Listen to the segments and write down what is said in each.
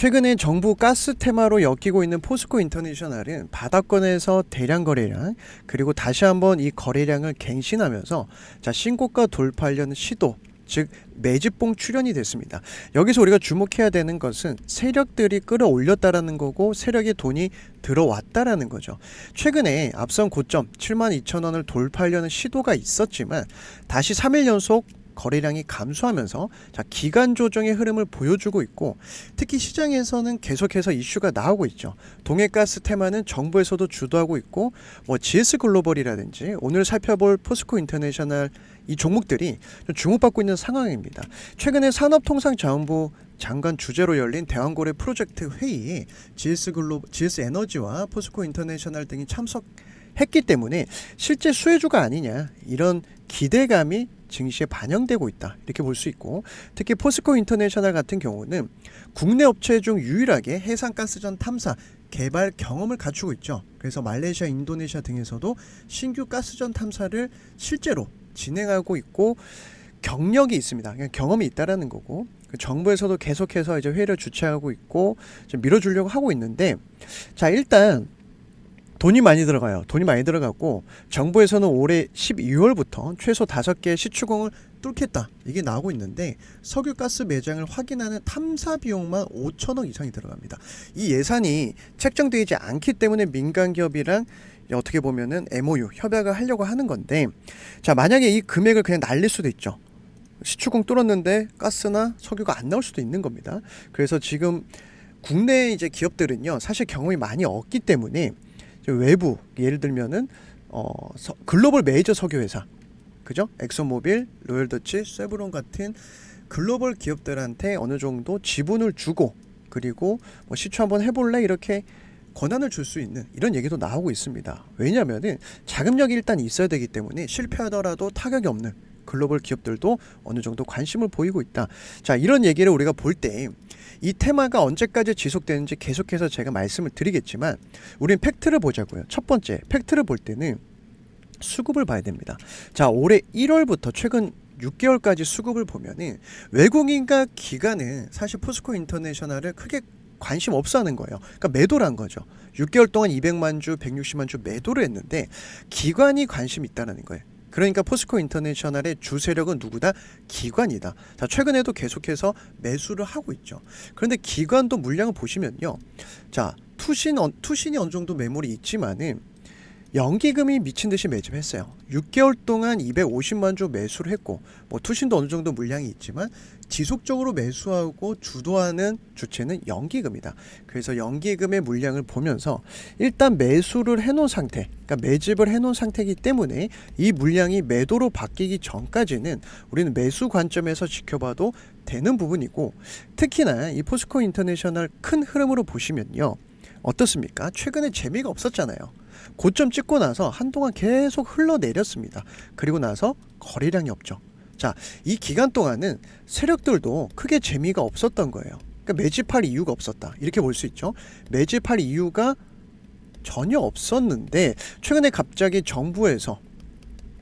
최근에 정부 가스 테마로 엮이고 있는 포스코 인터내셔널은 바닥권에서 대량 거래량 그리고 다시 한번 이 거래량을 갱신하면서 자 신고가 돌파하려는 시도 즉 매집봉 출현이 됐습니다. 여기서 우리가 주목해야 되는 것은 세력들이 끌어올렸다라는 거고 세력의 돈이 들어왔다라는 거죠. 최근에 앞선 고점 7만 2천 원을 돌파하려는 시도가 있었지만 다시 3일 연속 거래량이 감소하면서 자 기간 조정의 흐름을 보여주고 있고 특히 시장에서는 계속해서 이슈가 나오고 있죠. 동해가스 테마는 정부에서도 주도하고 있고 뭐 GS 글로벌이라든지 오늘 살펴볼 포스코 인터내셔널 이 종목들이 좀 주목받고 있는 상황입니다. 최근에 산업통상자원부 장관 주재로 열린 대왕고래 프로젝트 회의에 GS 글로 GS 에너지와 포스코 인터내셔널 등이 참석했기 때문에 실제 수혜주가 아니냐 이런 기대감이 증시에 반영되고 있다 이렇게 볼 수 있고 특히 포스코 인터내셔널 같은 경우는 국내 업체 중 유일하게 해상가스전 탐사 개발 경험을 갖추고 있죠. 그래서 말레이시아, 인도네시아 등에서도 신규 가스전 탐사를 실제로 진행하고 있고 경력이 있습니다. 그냥 경험이 있다라는 거고 그 정부에서도 계속해서 이제 회의를 주최하고 있고 좀 밀어주려고 하고 있는데 자 일단 돈이 많이 들어가요. 돈이 많이 들어갔고 정부에서는 올해 12월부터 최소 5개의 시추공을 뚫겠다 이게 나오고 있는데 석유가스 매장을 확인하는 탐사 비용만 5천억 이상이 들어갑니다. 이 예산이 책정되지 않기 때문에 민간 기업이랑 어떻게 보면은 MOU 협약을 하려고 하는 건데 자 만약에 이 금액을 그냥 날릴 수도 있죠. 시추공 뚫었는데 가스나 석유가 안 나올 수도 있는 겁니다. 그래서 지금 국내 이제 기업들은요 사실 경험이 많이 없기 때문에 외부 예를 들면은 어 서, 글로벌 메이저 석유 회사 그죠? 엑소모빌, 로열더치, 세브론 같은 글로벌 기업들한테 어느 정도 지분을 주고 그리고 뭐 시추 한번 해볼래 이렇게 권한을 줄 수 있는 이런 얘기도 나오고 있습니다. 왜냐하면은 자금력이 일단 있어야 되기 때문에 실패하더라도 타격이 없는 글로벌 기업들도 어느 정도 관심을 보이고 있다. 자 이런 얘기를 우리가 볼때 이 테마가 언제까지 지속되는지 계속해서 제가 말씀을 드리겠지만 우린 팩트를 보자고요. 첫 번째 팩트를 볼 때는 수급을 봐야 됩니다. 자, 올해 1월부터 최근 6개월까지 수급을 보면은 외국인과 기관은 사실 포스코 인터내셔널을 크게 관심 없어 하는 거예요. 그러니까 매도를 한 거죠. 6개월 동안 200만 주, 160만 주 매도를 했는데 기관이 관심 있다는 거예요. 그러니까 포스코 인터내셔널의 주 세력은 누구다? 기관이다. 자, 최근에도 계속해서 매수를 하고 있죠. 그런데 기관도 물량을 보시면요. 자, 투신 투신이 어느 정도 매물이 있지만은 연기금이 미친 듯이 매집했어요. 6개월 동안 250만 주 매수를 했고 뭐 투신도 어느 정도 물량이 있지만 지속적으로 매수하고 주도하는 주체는 연기금이다. 그래서 연기금의 물량을 보면서 일단 매수를 해놓은 상태, 그러니까 매집을 해놓은 상태이기 때문에 이 물량이 매도로 바뀌기 전까지는 우리는 매수 관점에서 지켜봐도 되는 부분이고 특히나 이 포스코 인터내셔널 큰 흐름으로 보시면요. 어떻습니까? 최근에 재미가 없었잖아요. 고점 찍고 나서 한동안 계속 흘러내렸습니다. 그리고 나서 거래량이 없죠. 자, 이 기간 동안은 세력들도 크게 재미가 없었던 거예요. 그러니까 매집할 이유가 없었다. 이렇게 볼 수 있죠. 매집할 이유가 전혀 없었는데 최근에 갑자기 정부에서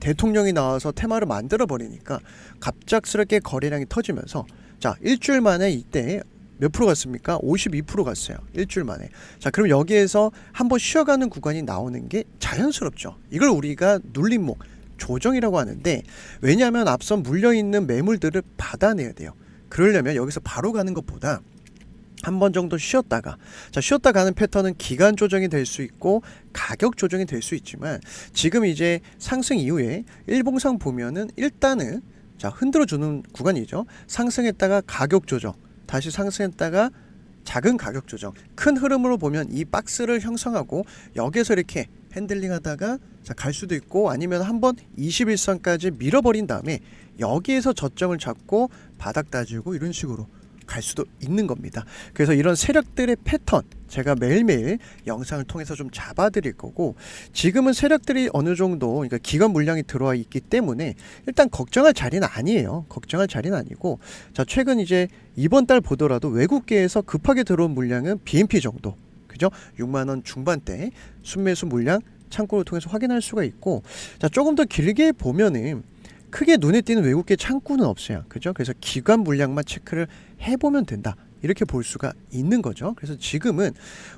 대통령이 나와서 테마를 만들어 버리니까 갑작스럽게 거래량이 터지면서 자 일주일 만에 이때 몇 프로 갔습니까? 52% 갔어요. 일주일 만에. 자, 그럼 여기에서 한번 쉬어가는 구간이 나오는 게 자연스럽죠. 이걸 우리가 눌림목, 조정이라고 하는데 왜냐하면 앞선 물려 있는 매물들을 받아내야 돼요. 그러려면 여기서 바로 가는 것보다 한번 정도 쉬었다가 자 쉬었다 가는 패턴은 기간 조정이 될 수 있고 가격 조정이 될 수 있지만 지금 이제 상승 이후에 일봉상 보면은 일단은 자 흔들어 주는 구간이죠 상승했다가 가격 조정 다시 상승했다가 작은 가격 조정 큰 흐름으로 보면 이 박스를 형성하고 여기에서 이렇게 핸들링 하다가 자, 갈 수도 있고 아니면 한번 21선까지 밀어버린 다음에 여기에서 저점을 잡고 바닥 따지고 이런 식으로 갈 수도 있는 겁니다. 그래서 이런 세력들의 패턴 제가 매일매일 영상을 통해서 좀 잡아드릴 거고 지금은 세력들이 어느 정도 그러니까 기관 물량이 들어와 있기 때문에 일단 걱정할 자리는 아니에요. 걱정할 자리는 아니고 자 최근 이제 이번 달 보더라도 외국계에서 급하게 들어온 물량은 BNP 정도 그죠? 6만 원 중반대 순매수 물량 창고를 통해서 확인할 수가 있고 자 조금 더 길게 보면은 크게 눈에 띄는 외국계 창구는 없어요. 그죠? 그래서 기관 물량만 체크를 해보면 된다. 이렇게 볼 수가 있는 거죠. 그래서 지금은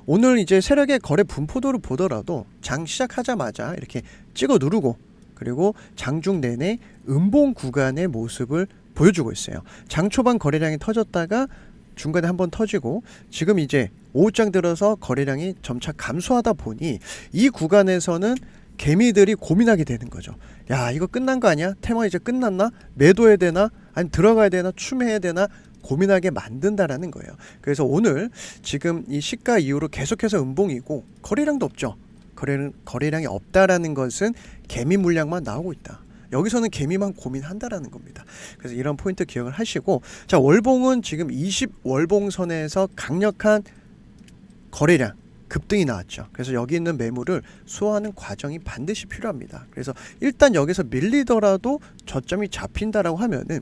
오늘 이제 세력의 거래 분포도를 보더라도 장 시작하자마자 이렇게 찍어 누르고 그리고 장중 내내 음봉 구간의 모습을 보여주고 있어요. 장 초반 거래량이 터졌다가 중간에 한번 터지고 지금 이제 오후장 들어서 거래량이 점차 감소하다 보니 이 구간에서는 개미들이 고민하게 되는 거죠. 야 이거 끝난 거 아니야? 테마 이제 끝났나? 매도해야 되나? 아니 들어가야 되나? 추매해야 되나? 고민하게 만든다라는 거예요. 그래서 오늘 지금 이 시가 이후로 계속해서 음봉이고 거래량도 없죠. 거래 거래량이 없다라는 것은 개미 물량만 나오고 있다. 여기서는 개미만 고민한다라는 겁니다. 그래서 이런 포인트 기억을 하시고 자 월봉은 지금 20 월봉선에서 강력한 거래량 급등이 나왔죠. 그래서 여기 있는 매물을 수호하는 과정이 반드시 필요합니다. 그래서 일단 여기서 밀리더라도 저점이 잡힌다라고 하면은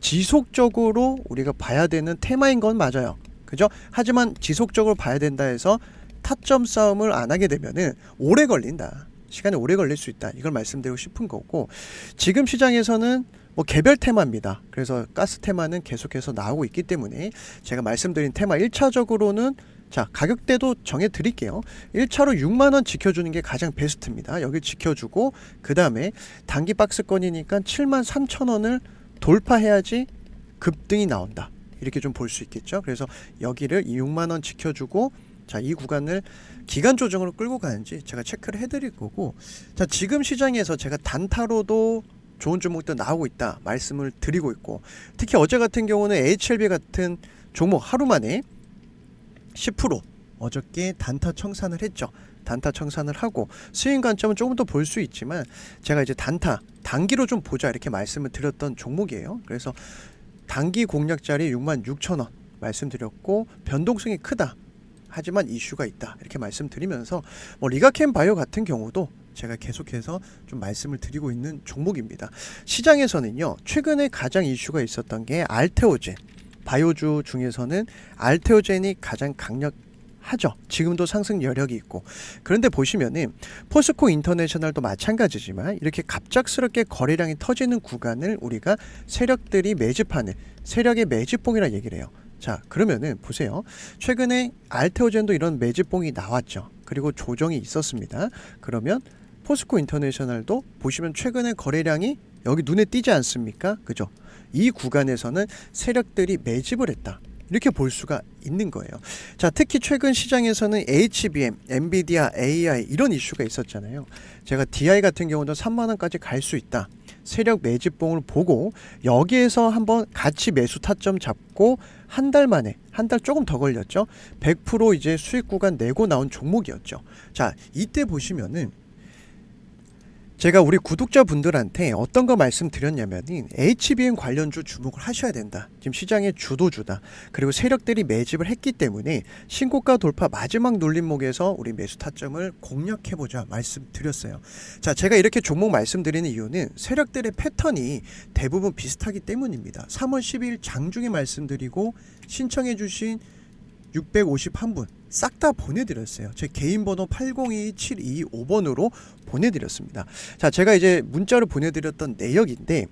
지속적으로 우리가 봐야 되는 테마인 건 맞아요. 그죠? 하지만 지속적으로 봐야 된다 해서 타점 싸움을 안 하게 되면은 오래 걸린다. 시간이 오래 걸릴 수 있다. 이걸 말씀드리고 싶은 거고 지금 시장에서는 뭐 개별 테마입니다. 그래서 가스 테마는 계속해서 나오고 있기 때문에 제가 말씀드린 테마 1차적으로는 자, 가격대도 정해 드릴게요. 1차로 6만 원 지켜주는 게 가장 베스트입니다. 여기 지켜주고 그 다음에 단기 박스권이니까 7만 3천 원을 돌파해야지 급등이 나온다. 이렇게 좀 볼 수 있겠죠. 그래서 여기를 6만 원 지켜주고 자, 이 구간을 기간 조정으로 끌고 가는지 제가 체크를 해드릴 거고 자, 지금 시장에서 제가 단타로도 좋은 종목도 나오고 있다 말씀을 드리고 있고 특히 어제 같은 경우는 HLB 같은 종목 하루 만에 10% 어저께 단타 청산을 했죠. 단타 청산을 하고 스윙 관점은 조금 더 볼 수 있지만 제가 이제 단타 단기로 좀 보자 이렇게 말씀을 드렸던 종목이에요. 그래서 단기 공략 자리 6만 6천 원 말씀드렸고 변동성이 크다. 하지만 이슈가 있다 이렇게 말씀드리면서 뭐 리가캠 바이오 같은 경우도 제가 계속해서 좀 말씀을 드리고 있는 종목입니다. 시장에서는요 최근에 가장 이슈가 있었던 게 알테오젠 바이오주 중에서는 알테오젠이 가장 강력 하죠. 지금도 상승 여력이 있고 그런데 보시면은 포스코 인터내셔널도 마찬가지지만 이렇게 갑작스럽게 거래량이 터지는 구간을 우리가 세력들이 매집하는 세력의 매집봉이라 얘기를 해요. 자 그러면은 보세요. 최근에 알테오젠도 이런 매집봉이 나왔죠. 그리고 조정이 있었습니다. 그러면 포스코 인터내셔널도 보시면 최근에 거래량이 여기 눈에 띄지 않습니까? 그죠? 이 구간에서는 세력들이 매집을 했다. 이렇게 볼 수가 있는 거예요. 자, 특히 최근 시장에서는 HBM, 엔비디아, AI 이런 이슈가 있었잖아요. 제가 DI 같은 경우도 3만 원까지 갈 수 있다. 세력 매집봉을 보고 여기에서 한번 같이 매수 타점 잡고 한 달 만에 한 달 조금 더 걸렸죠. 100% 이제 수익 구간 내고 나온 종목이었죠. 자, 이때 보시면은 제가 우리 구독자분들한테 어떤 거 말씀드렸냐면은 HBM 관련주 주목을 하셔야 된다. 지금 시장의 주도주다. 그리고 세력들이 매집을 했기 때문에 신고가 돌파 마지막 눌림목에서 우리 매수 타점을 공략해 보자 말씀드렸어요. 자, 제가 이렇게 종목 말씀드리는 이유는 세력들의 패턴이 대부분 비슷하기 때문입니다. 3월 12일 장중에 말씀드리고 신청해 주신 651분 싹 다 보내드렸어요. 제 개인 번호 802725번으로 보내드렸습니다. 자, 제가 이제 문자로 보내드렸던 내역인데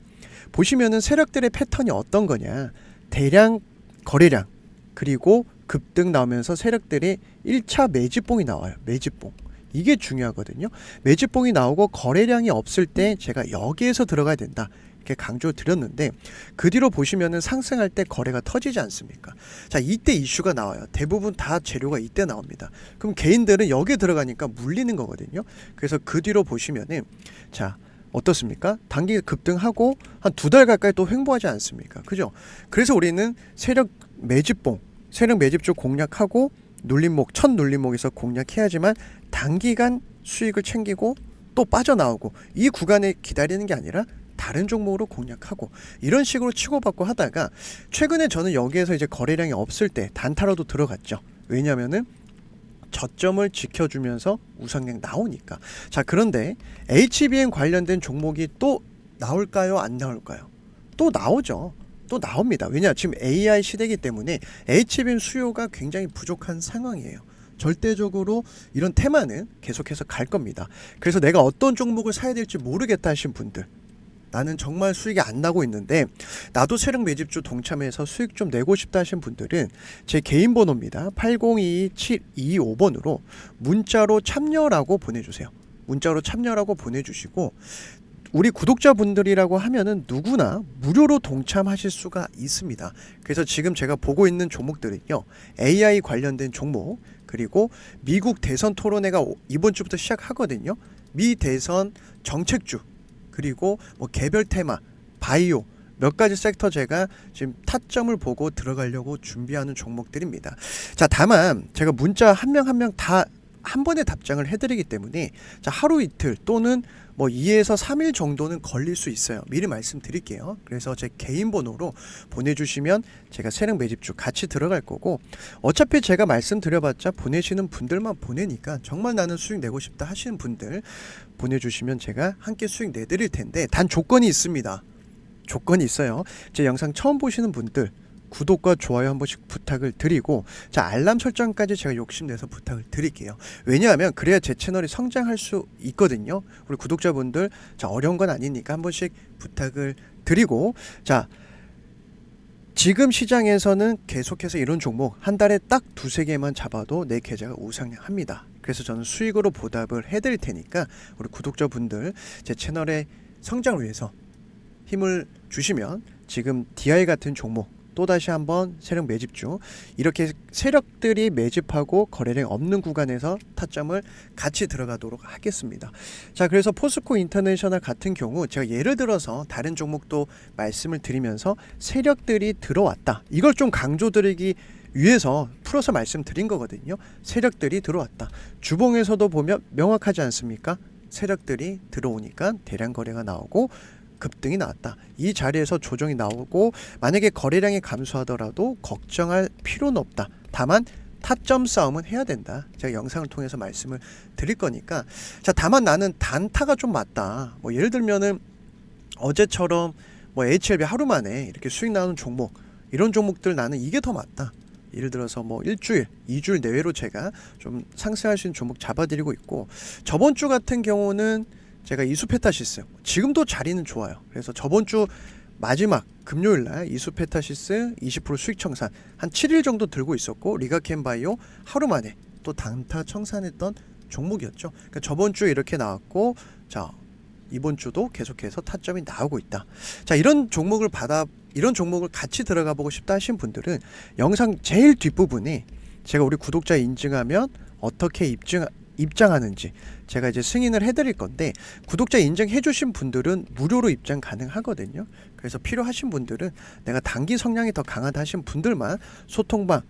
보시면은 세력들의 패턴이 어떤 거냐? 대량 거래량 그리고 급등 나오면서 세력들이 1차 매집봉이 나와요. 매집봉. 이게 중요하거든요. 매집봉이 나오고 거래량이 없을 때 제가 여기에서 들어가야 된다. 이렇게 강조 드렸는데 그 뒤로 보시면은 상승할 때 거래가 터지지 않습니까? 자, 이때 이슈가 나와요. 대부분 다 재료가 이때 나옵니다. 그럼 개인들은 여기에 들어가니까 물리는 거거든요. 그래서 그 뒤로 보시면은 자, 어떻습니까? 단기 급등하고 한 두 달 가까이 또 횡보하지 않습니까? 그죠? 그래서 우리는 세력 매집봉, 세력 매집 쪽 공략하고 눌림목, 첫 눌림목에서 공략해야지만 단기간 수익을 챙기고 또 빠져나오고 이 구간에 기다리는 게 아니라 다른 종목으로 공략하고 이런 식으로 치고받고 하다가 최근에 저는 여기에서 이제 거래량이 없을 때 단타로도 들어갔죠. 왜냐면은 저점을 지켜주면서 우상향 나오니까. 자, 그런데 HBM 관련된 종목이 또 나올까요? 안 나올까요? 또 나오죠. 또 나옵니다. 왜냐? 지금 AI 시대이기 때문에 HBM 수요가 굉장히 부족한 상황이에요. 절대적으로 이런 테마는 계속해서 갈 겁니다. 그래서 내가 어떤 종목을 사야 될지 모르겠다 하신 분들 나는 정말 수익이 안 나고 있는데 나도 세력 매집주 동참해서 수익 좀 내고 싶다 하신 분들은 제 개인 번호입니다. 802225번으로 문자로 참여라고 보내주세요. 문자로 참여라고 보내주시고 우리 구독자분들이라고 하면은 누구나 무료로 동참하실 수가 있습니다. 그래서 지금 제가 보고 있는 종목들은요. AI 관련된 종목 그리고 미국 대선 토론회가 오- 이번 주부터 시작하거든요. 미 대선 정책주 그리고 뭐 개별 테마, 바이오 몇 가지 섹터 제가 지금 타점을 보고 들어가려고 준비하는 종목들입니다. 자, 다만 제가 문자 한 명 한 명 다 한 번에 답장을 해드리기 때문에 자 하루 이틀 또는 뭐 2에서 3일 정도는 걸릴 수 있어요. 미리 말씀드릴게요. 그래서 제 개인 번호로 보내주시면 제가 세력 매집주 같이 들어갈 거고 어차피 제가 말씀드려봤자 보내시는 분들만 보내니까 정말 나는 수익 내고 싶다 하시는 분들 보내주시면 제가 함께 수익 내드릴 텐데 단 조건이 있습니다. 조건이 있어요. 제 영상 처음 보시는 분들 구독과 좋아요 한 번씩 부탁을 드리고 자 알람 설정까지 제가 욕심내서 부탁을 드릴게요. 왜냐하면 그래야 제 채널이 성장할 수 있거든요. 우리 구독자분들 자 어려운 건 아니니까 한 번씩 부탁을 드리고 자 지금 시장에서는 계속해서 이런 종목 한 달에 딱 두세 개만 잡아도 내 계좌가 우상향합니다. 그래서 저는 수익으로 보답을 해드릴 테니까 우리 구독자분들 제 채널의 성장을 위해서 힘을 주시면 지금 DI 같은 종목 또다시 한번 세력 매집주 이렇게 세력들이 매집하고 거래량 없는 구간에서 타점을 같이 들어가도록 하겠습니다. 자, 그래서 포스코 인터내셔널 같은 경우 제가 예를 들어서 다른 종목도 말씀을 드리면서 세력들이 들어왔다. 이걸 좀 강조드리기 위해서 풀어서 말씀드린 거거든요. 세력들이 들어왔다. 주봉에서도 보면 명확하지 않습니까? 세력들이 들어오니까 대량 거래가 나오고 급등이 나왔다. 이 자리에서 조정이 나오고 만약에 거래량이 감소하더라도 걱정할 필요는 없다. 다만 타점 싸움은 해야 된다. 제가 영상을 통해서 말씀을 드릴 거니까. 자, 다만 나는 단타가 좀 맞다. 뭐 예를 들면은 어제처럼 뭐 HLB 하루 만에 이렇게 수익 나오는 종목 이런 종목들 나는 이게 더 맞다. 예를 들어서 뭐 일주일, 이주일 내외로 제가 좀 상승할 수 있는 종목 잡아드리고 있고 저번 주 같은 경우는 제가 이수페타시스 지금도 자리는 좋아요. 그래서 저번 주 마지막 금요일 날 이수페타시스 20% 수익 청산 한 7일 정도 들고 있었고 리가켄바이오 하루 만에 또 단타 청산했던 종목이었죠. 그러니까 저번 주에 이렇게 나왔고 자 이번 주도 계속해서 타점이 나오고 있다. 자 이런 종목을 받아 이런 종목을 같이 들어가 보고 싶다 하신 분들은 영상 제일 뒷부분에 제가 우리 구독자 인증하면 어떻게 입증 입장하는지 제가 이제 승인을 해드릴 건데 구독자 인증해 주신 분들은 무료로 입장 가능하거든요. 그래서 필요하신 분들은 내가 단기 성향이 더 강하다 하신 분들만 소통방 어,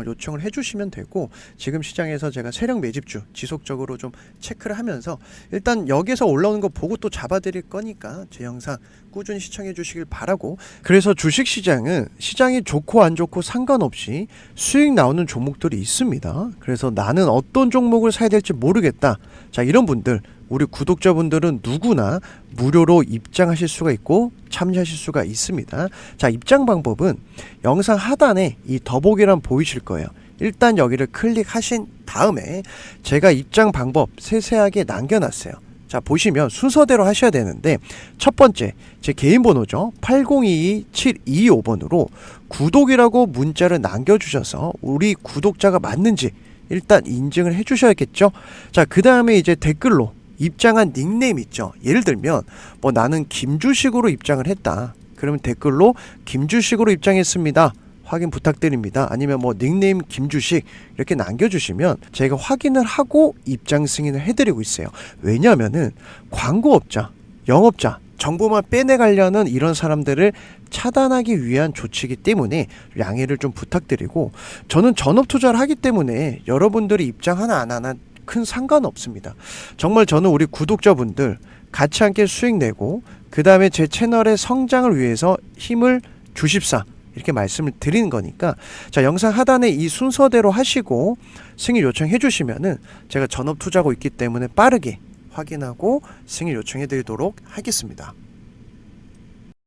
요청을 해주시면 되고 지금 시장에서 제가 세력 매집주 지속적으로 좀 체크를 하면서 일단 여기서 올라오는 거 보고 또 잡아드릴 거니까 제 영상 꾸준히 시청해 주시길 바라고 그래서 주식 시장은 시장이 좋고 안 좋고 상관없이 수익 나오는 종목들이 있습니다. 그래서 나는 어떤 종목을 사야 될지 모르겠다. 자 이런 분들 우리 구독자분들은 누구나 무료로 입장하실 수가 있고 참여하실 수가 있습니다. 자, 입장 방법은 영상 하단에 이 더보기란 보이실 거예요. 일단 여기를 클릭하신 다음에 제가 입장 방법 세세하게 남겨놨어요. 자, 보시면 순서대로 하셔야 되는데 첫 번째 제 개인 번호죠. 8022-725번으로 구독이라고 문자를 남겨주셔서 우리 구독자가 맞는지 일단 인증을 해주셔야겠죠. 자, 그 다음에 이제 댓글로 입장한 닉네임 있죠. 예를 들면 뭐 나는 김주식으로 입장을 했다. 그러면 댓글로 김주식으로 입장했습니다. 확인 부탁드립니다. 아니면 뭐 닉네임 김주식 이렇게 남겨주시면 제가 확인을 하고 입장 승인을 해드리고 있어요. 왜냐하면은 광고업자, 영업자 정보만 빼내가려는 이런 사람들을 차단하기 위한 조치이기 때문에 양해를 좀 부탁드리고 저는 전업 투자를 하기 때문에 여러분들이 입장 하나 안 하나 큰 상관 없습니다. 정말 저는 우리 구독자분들 같이 함께 수익 내고 그 다음에 제 채널의 성장을 위해서 힘을 주십사 이렇게 말씀을 드리는 거니까 자 영상 하단에 이 순서대로 하시고 승인 요청해 주시면은 제가 전업 투자하고 있기 때문에 빠르게 확인하고 승인 요청해 드리도록 하겠습니다.